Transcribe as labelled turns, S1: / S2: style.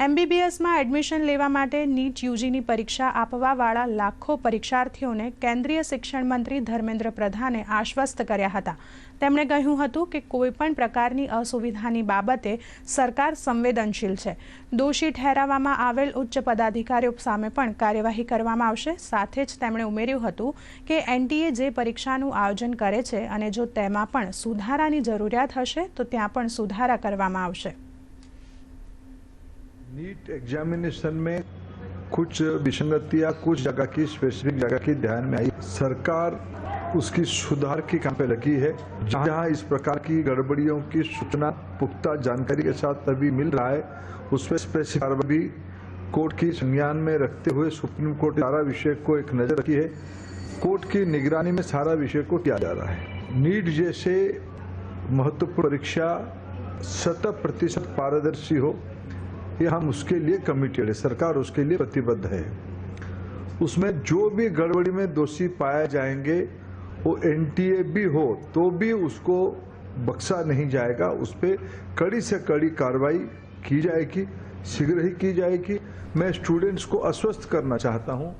S1: એમબીબીએસમાં admission લેવા માટે NEET યુજીની પરીક્ષા આપવાવાળા લાખો પરીક્ષાર્થીઓને કેન્દ્રીય શિક્ષણ મંત્રી ધર્મેન્દ્ર પ્રધાને આશ્વસ્ત કર્યા હતા તેમણે કહ્યું હતું કે કોઈપણ પ્રકારની અસુવિધાની બાબતે સરકાર સંવેદનશીલ છે દોષી ઠેરાવવામાં આવેલ ઉચ્ચ પદાધિકારીઓ સામે પણ કાર્યવાહી કરવામાં આવશે સાથે જ તેમણે ઉમેર્યું હતું કે એનટીએ જે પરીક્ષાનું આયોજન કરે છે અને જો તેમાં પણ સુધારાની જરૂરિયાત હશે તો ત્યાં પણ સુધારા કરવામાં આવશે
S2: नीट एग्जामिनेशन में कुछ विसंगतियाँ, कुछ जगह की स्पेसिफिक जगह की ध्यान में आई। सरकार उसकी सुधार की काम पे लगी है। जहाँ इस प्रकार की गड़बड़ियों की सूचना, पुख्ता जानकारी के साथ अभी मिल रहा है, उस पर स्पेसिफिक भी कोर्ट की संज्ञान में रखते हुए सुप्रीम कोर्ट सारा विषय को एक नज़र रखी है। कोर्ट की निगरानी में सारा विषय को किया जा रहा है। नीट जैसे महत्वपूर्ण परीक्षा शत प्रतिशत पारदर्शी हो ये हम उसके लिए कमिटेड है। सरकार उसके लिए प्रतिबद्ध है। उसमें जो भी गड़बड़ी में दोषी पाए जाएँगे, वो एनटीए भी हो तो भी उसको बख्शा नहीं जाएगा। उस पर कड़ी से कड़ी कार्रवाई की जाएगी, शीघ्र ही की जाएगी। मैं स्टूडेंट्स को आश्वस्त करना चाहता हूँ।